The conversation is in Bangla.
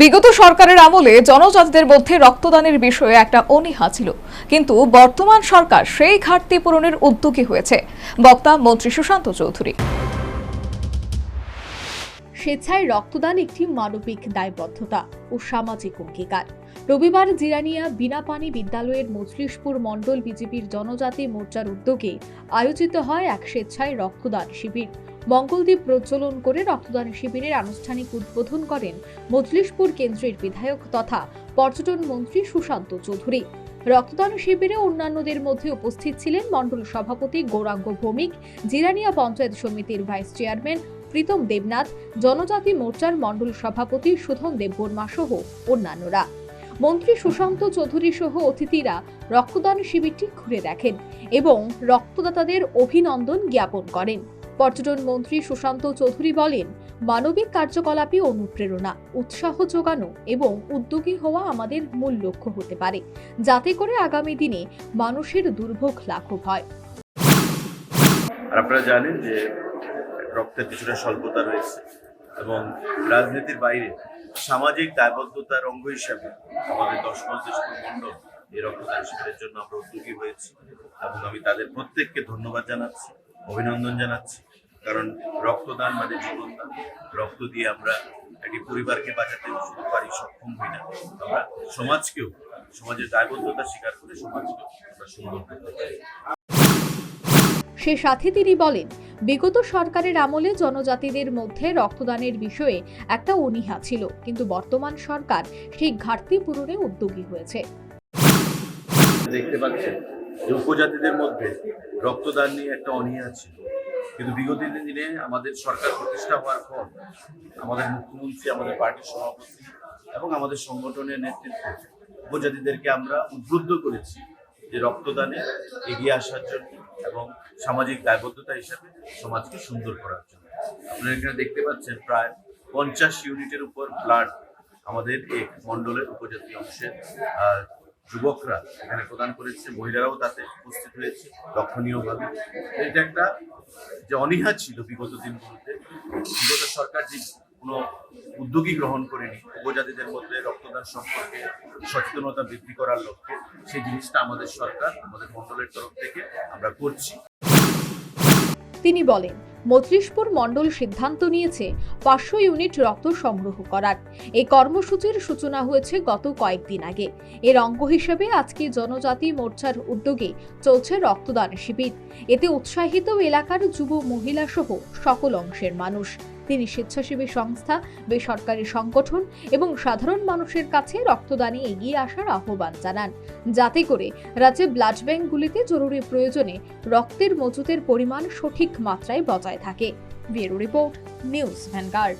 বিগত সরকারের আমলে জনজাতিদের মধ্যে রক্তদানের বিষয়ে একটা অনীহা ছিল। কিন্তু বর্তমান সরকার সেই ঘাটতি পূরণের উদ্যোগী হয়েছে। বক্তা মন্ত্রী সুশান্ত চৌধুরী। স্বেচ্ছায় রক্তদান একটি মানবিক দায়বদ্ধতা ও সামাজিক অঙ্গীকার। রবিবার জিরানিয়া বিনাপানি বিদ্যালয়ের মজলিশপুর মণ্ডল বিজেপির জনজাতি মোর্চার উদ্যোগে আয়োজিত হয় এক স্বেচ্ছায় রক্তদান শিবির। মঙ্গলদ্বীপ প্রজ্বলন করে রক্তদান শিবিরের আনুষ্ঠানিক উদ্বোধন করেন মজলিশপুর কেন্দ্রের বিধায়ক তথা পর্যটন মন্ত্রী সুশান্ত চৌধুরী। রক্তদান শিবিরে অন্যান্যদের মধ্যে উপস্থিত ছিলেন মণ্ডল সভাপতি গৌরাঙ্গ ভৌমিক, জিরানিয়া পঞ্চায়েত সমিতির ভাইস চেয়ারম্যান প্রীতম দেবনাথ, জনজাতি মোর্চার মণ্ডল সভাপতি সুধন দেববর্মা সহ অন্যান্যরা। মন্ত্রী সুশান্ত চৌধুরী সহ অতিথিরা রক্তদান শিবিরটি ঘুরে দেখেন এবং রক্তদাতাদের অভিনন্দন জ্ঞাপন করেন। পর্যটন মন্ত্রী সুশান্ত চৌধুরী বলেন, মানবিক কার্যকলাপে অনুপ্রেরণা, উৎসাহ যোগানো এবং উদ্যোগী হওয়া আমাদের মূল লক্ষ্য হতে পারে, যাতে করে আগামী দিনে মানুষের দুর্ভোগ লাঘব হয়। আপনারা জানেন যে রক্তের কিছুটা স্বল্পতা রয়েছে এবং রাজনীতির বাইরে সামাজিক দায়বদ্ধতার অঙ্গ হিসাবে আমাদের দশ পঞ্চাশপুর মণ্ডল এই রক্তদান শিবিরের জন্য আমরা উদ্যোগী হয়েছি এবং আমি তাদের প্রত্যেককে ধন্যবাদ জানাচ্ছি, অভিনন্দন জানাচ্ছি। কারণ রক্তদান মানে জীবনদান। রক্ত দিয়ে আমরা একটি পরিবারকে বাঁচাতে শুধু পারি, সক্ষম হই না। আমরা সমাজকেও, সমাজের দায়বদ্ধতা স্বীকার করে সমাজকে আমরা সুন্দর করতে পারি। সে সাথে তিনি বলেন বিগত সরকারের আমলে জনজাতিদের মধ্যে রক্তদানের বিষয়ে একটা অনীহা ছিল, কিন্তু বর্তমান সরকার সেই ঘাটতি পূরণে উদ্যোগী হয়েছে। দেখতে পাচ্ছেন উপজাতিদের মধ্যে রক্তদান নিয়ে একটা অনীহা ছিল। কিন্তু বিগত দিনে আমাদের সরকার প্রতিষ্ঠা হওয়ার পর আমাদের মুখ্যমন্ত্রী, আমাদের পার্টির সভাপতি এবং আমাদের সংগঠনের নেতৃত্বে উপজাতিদেরকে আমরা উদ্বুদ্ধ করেছি যে রক্তদানে এগিয়ে আসার জন্য এবং সামাজিক দায়বদ্ধতা হিসাবে সমাজকে সুন্দর করার জন্য। আপনারা এখানে দেখতে পাচ্ছেন প্রায় পঞ্চাশ ইউনিটের উপর ব্লাড আমাদের এই মণ্ডলের উপজাতি অংশের যুবকরা এখানে প্রদান করেছে। মহিলারাও তাতে উপস্থিত হয়েছে, লক্ষণীয়ভাবে। এটা একটা যে অনীহা ছিল বিগত দিনগুলোতে। বিগত সরকার যে কোনো উদ্যোগী গ্রহণ করেনি, উপজাতিদের মধ্যে রক্তদান সম্পর্কে সচেতনতা বৃদ্ধি করার লক্ষ্যে সেই জিনিসটা আমাদের সরকার, আমাদের মণ্ডলের তরফ থেকে আমরা করছি। তিনি বলেন, মজলিশপুর মণ্ডল সিদ্ধান্ত নিয়েছে পাঁচশো ইউনিট রক্ত সংগ্রহ করার। এই কর্মসূচির সূচনা হয়েছে গত কয়েকদিন আগে। এর অঙ্গ হিসেবে আজকে জনজাতি মোর্চার উদ্যোগে চলছে রক্তদান শিবির। এতে উৎসাহিত এলাকার যুব মহিলা সহ সকল অংশের মানুষ। তিনি স্বেচ্ছাসেবী সংস্থা, বেসরকারি সংগঠন এবং সাধারণ মানুষের কাছে রক্তদানে এগিয়ে আসার আহ্বান জানান। যাতে করে রাজ্যে ব্লাড ব্যাংকগুলিতে জরুরি প্রয়োজনে রক্তের মজুতের পরিমাণ সঠিক মাত্রায় বজায় থাকে। Bureau report, news Vanguard.